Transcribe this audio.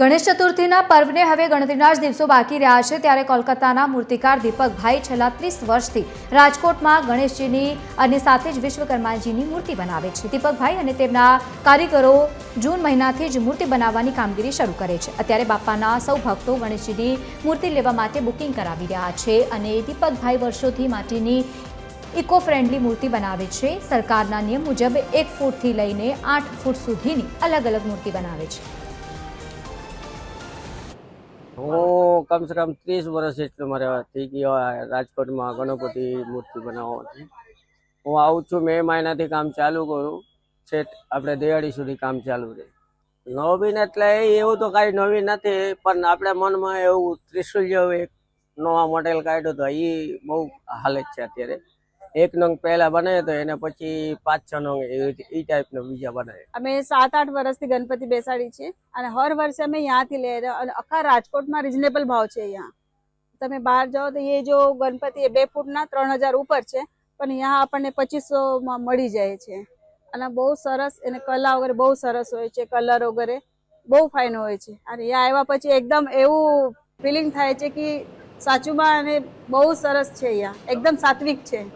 ગણેશ ચતુર્થીના પર્વને હવે ગણતરીના જ દિવસો બાકી રહ્યા છે ત્યારે કોલકાતાના મૂર્તિકાર દીપકભાઈ છેલ્લા ત્રીસ વર્ષથી રાજકોટમાં ગણેશજીની અને સાથે જ વિશ્વકર્માજીની મૂર્તિ બનાવે છે. દીપકભાઈ અને તેમના કારીગરો જૂન મહિનાથી જ મૂર્તિ બનાવવાની કામગીરી શરૂ કરે છે. અત્યારે બાપાના સૌ ભક્તો ગણેશજીની મૂર્તિ લેવા માટે બુકિંગ કરાવી રહ્યા છે અને દીપકભાઈ વર્ષોથી માટીની ઇકો ફ્રેન્ડલી મૂર્તિ બનાવે છે. સરકારના નિયમ મુજબ એક ફૂટથી લઈને આઠ ફૂટ સુધીની અલગ અલગ મૂર્તિ બનાવે છે. હું કમ સે કમ ત્રીસ વર્ષ જેટલું મારે થઈ ગયો રાજકોટમાં ગણપતિ મૂર્તિ બનાવવાથી. હું આવું છું મે મહિનાથી કામ ચાલુ કરું. છેક આપણે દિવાળી સુધી કામ ચાલુ રહે. નવીન એટલે એવું તો કાંઈ નવીન નથી, પણ આપણા મનમાં એવું ત્રિશુલ જેવું એક નવા મોડેલ કાઢ્યો તો એ બહુ હાલત છે અત્યારે. એક નંગ પહેલા બનાવ્યો તો એને પછી પાંચ છ નંગ એ ટાઈપનો બીજા બનાવ્યો અમે સાત આઠ વર્ષથી ગણપતિ બેસાડી છે અને હર વર્ષે અમે અહીંયાથી લઈ રહ્યા અને આખા રાજકોટમાં રિઝનેબલ ભાવ છે અહીંયા. તમે બહાર જાઓ તો એ જો ગણપતિ બે ફૂટના ત્રણ હજાર ઉપર છે, પણ અહીંયા આપણને પચીસોમાં મળી જાય છે. અને બહુ સરસ એને કલા વગેરે બહુ સરસ હોય છે, કલર વગેરે બહુ ફાઇન હોય છે. અને અહીંયા આવ્યા પછી એકદમ એવું ફિલિંગ થાય છે કે સાચુંમાં અને બહુ સરસ છે અહીંયા. એકદમ સાત્વિક છે.